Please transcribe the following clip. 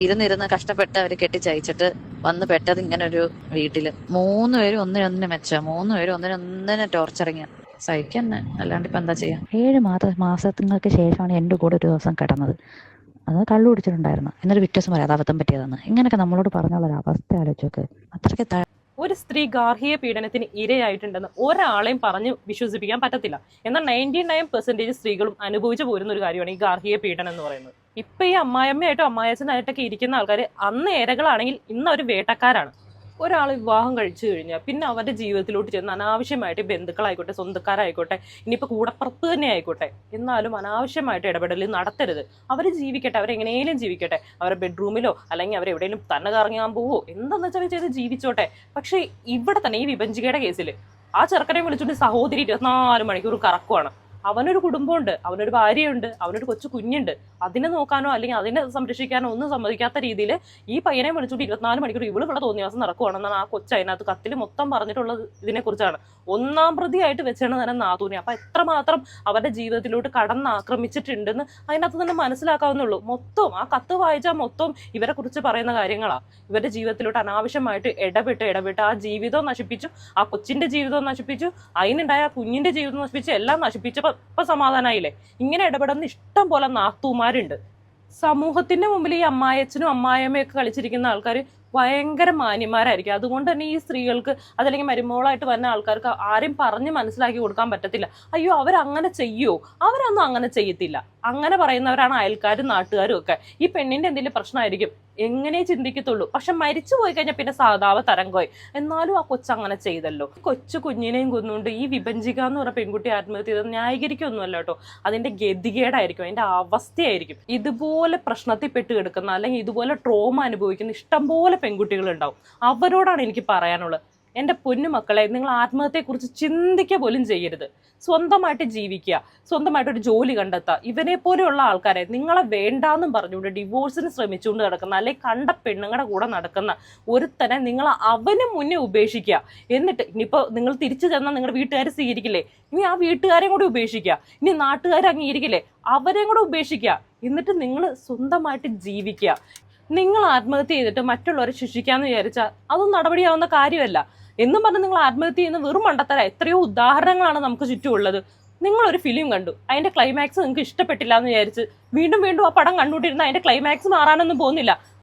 ഇരുന്നിരുന്ന് കഷ്ടപ്പെട്ട് അവർ കെട്ടിച്ചയച്ചിട്ട് വന്ന് പെട്ടത് ഇങ്ങനെ ഒരു വീട്ടിൽ. മൂന്ന് പേരും ഒന്നിനൊന്നിന് മെച്ച. മൂന്ന് പേരും ഒന്നിനൊന്നിനെ ടോർച്ചറിങ് സഹിക്കന്നെ. അല്ലാണ്ട് ഇപ്പൊ എന്താ ചെയ്യാ? ഏഴ് മാസ മാസങ്ങൾക്ക് ശേഷമാണ് എന്റെ കൂടെ ഒരു ദിവസം കിടന്നത്. അത് കള്ളു കുടിച്ചിട്ടുണ്ടായിരുന്നു. എന്നൊരു വ്യത്യാസം പറയാം അത് അബദ്ധം പറ്റിയതെന്ന്. ഇങ്ങനെയൊക്കെ നമ്മളോട് പറഞ്ഞുള്ള ഒരു അവസ്ഥ ആലോചിച്ചൊക്കെ. അത്രയ്ക്ക് ഒരു സ്ത്രീ ഗാർഹിക പീഡനത്തിന് ഇരയായിട്ടുണ്ടെന്ന് ഒരാളെയും പറഞ്ഞ് വിശ്വസിപ്പിക്കാൻ പറ്റത്തില്ല. എന്നാൽ നയന്റി നയൻ പെർസെന്റേജ് സ്ത്രീകളും അനുഭവിച്ചു പോരുന്ന ഒരു കാര്യമാണ് ഈ ഗാർഹിക പീഡനം എന്ന് പറയുന്നത്. ഇപ്പൊ ഈ അമ്മായിയമ്മയായിട്ടും അമ്മായച്ചനായിട്ടൊക്കെ ഇരിക്കുന്ന ആൾക്കാർ അന്ന് ഏരകളാണെങ്കിൽ ഇന്ന് അവർ വേട്ടക്കാരാണ്. ഒരാൾ വിവാഹം കഴിച്ചു കഴിഞ്ഞാൽ പിന്നെ അവരുടെ ജീവിതത്തിലോട്ട് ചെന്ന് അനാവശ്യമായിട്ട് ബന്ധുക്കളായിക്കോട്ടെ സ്വന്തക്കാരായിക്കോട്ടെ ഇനിയിപ്പോൾ കൂടപ്പുറത്ത് തന്നെ ആയിക്കോട്ടെ എന്നാലും അനാവശ്യമായിട്ട് ഇടപെടൽ നടത്തരുത്. അവർ ജീവിക്കട്ടെ അവരെങ്ങനെയും ജീവിക്കട്ടെ. അവരുടെ ബെഡ്റൂമിലോ അല്ലെങ്കിൽ അവരെവിടെയെങ്കിലും തന്നെ കറങ്ങാൻ പോവോ എന്താണെന്ന് വെച്ചാൽ ചെയ്ത് ജീവിച്ചോട്ടെ. പക്ഷേ ഇവിടെ തന്നെ ഈ വിഭജികയുടെ കേസിൽ ആ ചെറുക്കനെ വിളിച്ചുകൊണ്ട് സഹോദരി ഇരുപത്തിനാല് മണിക്കൂർ കറക്കുവാണ്. അവനൊരു കുടുംബമുണ്ട് അവനൊരു ഭാര്യയുണ്ട് അവനൊരു കൊച്ചു കുഞ്ഞുണ്ട്. അതിനെ നോക്കാനോ അല്ലെങ്കിൽ അതിനെ സംരക്ഷിക്കാനോ ഒന്നും സമ്മതിക്കാത്ത രീതിയിൽ ഈ പയ്യനെ വിളിച്ചുകൊണ്ട് ഇരുപത്തിനാല് മണിക്കൂർ ഇവിടെ തോന്നിയ ദിവസം നടക്കുവാണെന്നാണ് ആ കൊച്ചു അതിനകത്ത് കത്തിൽ മൊത്തം പറഞ്ഞിട്ടുള്ളത് ഇതിനെ കുറിച്ചാണ് ഒന്നാം പ്രതിയായിട്ട് വെച്ചാണ് തന്നെ നാത്തൂനെ അപ്പൊ എത്രമാത്രം അവരുടെ ജീവിതത്തിലോട്ട് കടന്ന് ആക്രമിച്ചിട്ടുണ്ടെന്ന് അതിനകത്ത് തന്നെ മനസ്സിലാക്കാവുന്നുള്ളൂ മൊത്തം ആ കത്ത് വായിച്ചാൽ മൊത്തം ഇവരെ കുറിച്ച് പറയുന്ന കാര്യങ്ങളാ. ഇവരുടെ ജീവിതത്തിലോട്ട് അനാവശ്യമായിട്ട് ഇടപെട്ട് ഇടപെട്ട് ആ ജീവിതം നശിപ്പിച്ചു ആ കൊച്ചിന്റെ ജീവിതം നശിപ്പിച്ചു അതിനുണ്ടായ ആ കുഞ്ഞിന്റെ ജീവിതം നശിപ്പിച്ചു എല്ലാം നശിപ്പിച്ചപ്പോ ഇപ്പൊ സമാധാനായില്ലേ? ഇങ്ങനെ ഇടപെടുന്ന ഇഷ്ടം പോലെ നാത്തൂമാരുണ്ട്. സമൂഹത്തിന്റെ മുമ്പിൽ ഈ അമ്മായച്ചനും അമ്മായമ്മയൊക്കെ കളിച്ചിരിക്കുന്ന ആൾക്കാർ ഭയങ്കര മാന്യന്മാരായിരിക്കും. അതുകൊണ്ട് തന്നെ ഈ സ്ത്രീകൾക്ക് അതല്ലെങ്കിൽ മരുമോളായിട്ട് വരുന്ന ആൾക്കാർക്ക് ആരെയും പറഞ്ഞ് മനസ്സിലാക്കി കൊടുക്കാൻ പറ്റത്തില്ല. അയ്യോ അവരങ്ങനെ ചെയ്യോ? അവരൊന്നും അങ്ങനെ ചെയ്യത്തില്ല. അങ്ങനെ പറയുന്നവരാണ് അയൽക്കാരും നാട്ടുകാരും ഒക്കെ. ഈ പെണ്ണിന്റെ എന്തെങ്കിലും പ്രശ്നമായിരിക്കും? എങ്ങനെ ചിന്തിക്കത്തുള്ളൂ. പക്ഷെ മരിച്ചു പോയി കഴിഞ്ഞാൽ പിന്നെ സാധാവ തരംഗോയി എന്നാലും ആ കൊച്ചങ്ങനെ ചെയ്തല്ലോ. കൊച്ചു കുഞ്ഞിനെയും കൊന്നുകൊണ്ട് ഈ വിഭജിക എന്ന് പറഞ്ഞ പെൺകുട്ടി ആത്മഹത്യ ചെയ്തത് ന്യായീകരിക്കൊന്നുമല്ല കേട്ടോ. അതിന്റെ ഗതികേടായിരിക്കും. അതിന്റെ അവസ്ഥയായിരിക്കും. ഇതുപോലെ പ്രശ്നത്തിൽ പെട്ട് കിടക്കുന്ന അല്ലെങ്കിൽ ഇതുപോലെ ട്രോമ അനുഭവിക്കുന്ന ഇഷ്ടംപോലെ പെൺകുട്ടികൾ ഉണ്ടാവും അവരോടാണ് എനിക്ക് പറയാനുള്ളത്. എന്റെ പൊന്നുമക്കളെ നിങ്ങൾ ആത്മഹത്യയെക്കുറിച്ച് ചിന്തിക്കുക പോലും ചെയ്യരുത്. സ്വന്തമായിട്ട് ജീവിക്കുക സ്വന്തമായിട്ട് ഒരു ജോലി കണ്ടെത്തുക. ഇവനെ പോലെയുള്ള ആൾക്കാരെ നിങ്ങളെ വേണ്ടാന്നും പറഞ്ഞുകൊണ്ട് ഡിവോഴ്സിന് ശ്രമിച്ചുകൊണ്ട് നടക്കുന്ന അല്ലെങ്കിൽ കണ്ട പെണ്ണുങ്ങളുടെ കൂടെ നടക്കുന്ന ഒരുത്തനെ നിങ്ങൾ അവന് മുന്നേ ഉപേക്ഷിക്കുക. എന്നിട്ട് ഇനിയിപ്പോൾ നിങ്ങൾ തിരിച്ചു ചെന്നാൽ നിങ്ങളുടെ വീട്ടുകാർ സ്വീകരിക്കില്ലേ? ഇനി ആ വീട്ടുകാരെയും കൂടി ഉപേക്ഷിക്കുക. ഇനി നാട്ടുകാരെ അംഗീകരിക്കില്ലേ? അവരെയും കൂടെ ഉപേക്ഷിക്കുക. എന്നിട്ട് നിങ്ങൾ സ്വന്തമായിട്ട് ജീവിക്കുക. നിങ്ങൾ ആത്മഹത്യ ചെയ്തിട്ട് മറ്റുള്ളവരെ ശിക്ഷിക്കാന്ന് വിചാരിച്ചാൽ അതൊന്നും നടപടിയാവുന്ന കാര്യമല്ല. എന്നും പറഞ്ഞ് നിങ്ങൾ ആത്മഹത്യ ചെയ്യുന്ന വെറും മണ്ടത്തര എത്രയോ ഉദാഹരണങ്ങളാണ് നമുക്ക് ചുറ്റുമുള്ളത്. നിങ്ങൾ ഒരു ഫിലിം കണ്ടു. അതിന്റെ ക്ലൈമാക്സ് നിങ്ങൾക്ക് ഇഷ്ടപ്പെട്ടില്ല എന്ന് വിചാരിച്ച് വീണ്ടും വീണ്ടും ആ പടം കണ്ടുകൊണ്ടിരുന്ന അതിന്റെ ക്ലൈമാക്സ് മാറാനൊന്നും പോകുന്നില്ല.